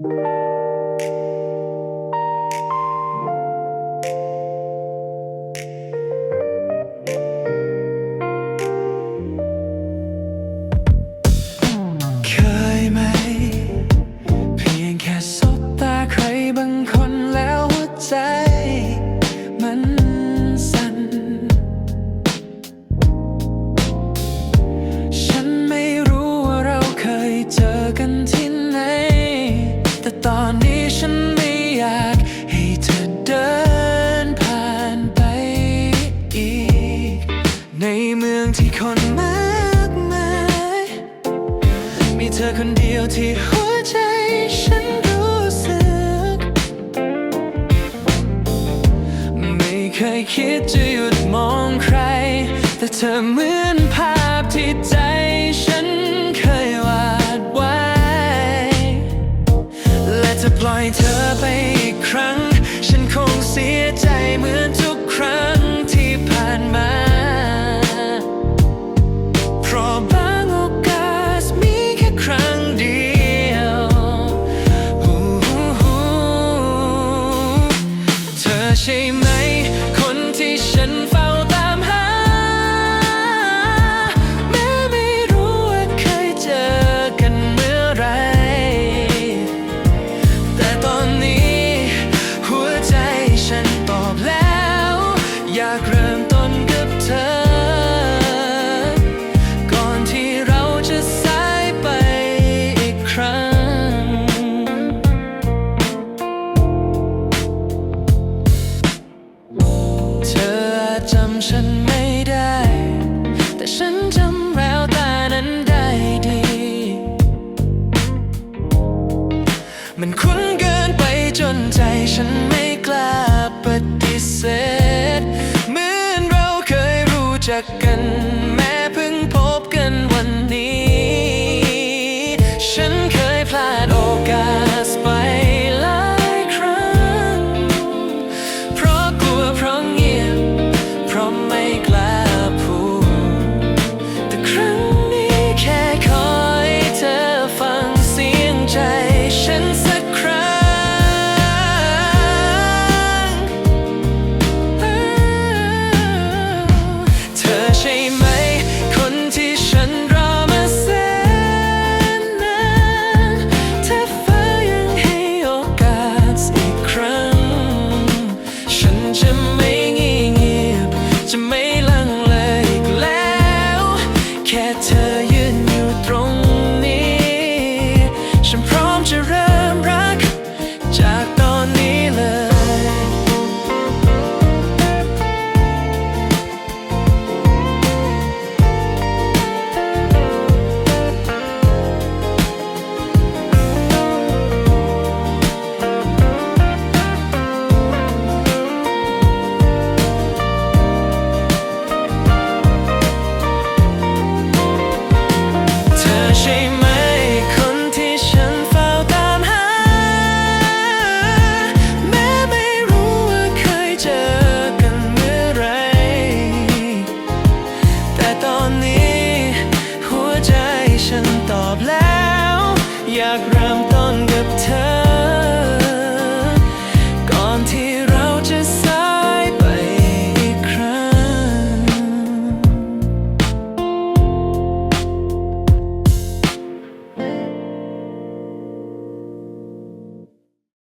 เตอนนี้ฉันไม่อยากให้เธอเดินผ่านไปอีก ในเมืองที่คนมากมาย มีเธอคนเดียวที่หัวใจฉันรู้สึก ไม่เคยคิดจะหยุดมองใคร แต่เธอเหมือนภาพที่ใจ จะปล่อยเธอไปอีกครั้ง ฉันคงเสียใจเหมือนทุกครั้งที่ผ่านมา เพราะบางโอกาสมีแค่ครั้งเดียวเธอใช่ไหม กินไปจนใจฉันไม่กล้าปฏิเสธ เหมือนเราเคยรู้จักกัน turn